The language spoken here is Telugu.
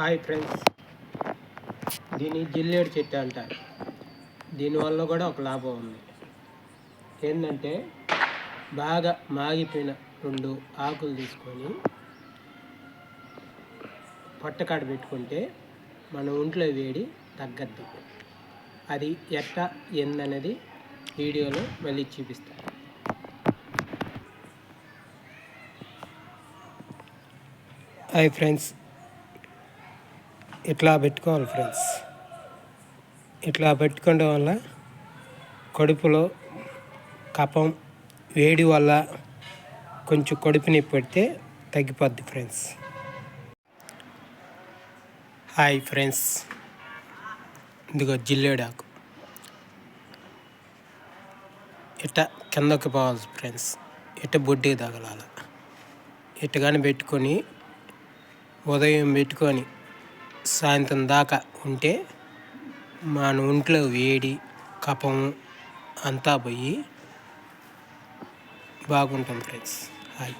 Hi friends. దీన్ని జిల్లేడు చెట్టు అంటారు. దీనివల్ల కూడా ఒక లాభం ఉంది. ఏంటంటే బాగా మాగిపోయిన రెండు ఆకులు తీసుకొని పొట్టకాడ పెట్టుకుంటే మన ఒంట్లో వేడి తగ్గద్ది. అది ఎట్లా ఏందనేది వీడియోలో మళ్ళీ చూపిస్తాను హాయ్ ఫ్రెండ్స్. ఇట్లా పెట్టుకోవాలి ఫ్రెండ్స్. ఇట్లా పెట్టుకోవడం వల్ల కడుపులో కపం వేడి వల్ల కొంచెం కడుపుని పెడితే తగ్గిపోద్ది ఫ్రెండ్స్. Hi friends. ఇదిగో జిల్లేడాకు. ఇట్ట కిందకి పోవాలి ఫ్రెండ్స్. ఇట్ట బొడ్డికి తగలాల. ఇట్ట కానీ పెట్టుకొని ఉదయం పెట్టుకొని సాయంత్రం దాకా ఉంటే మన ఒంట్లో వేడి కఫం అంతా పోయి బాగుంటుంది ఫ్రెండ్స్. హాయ్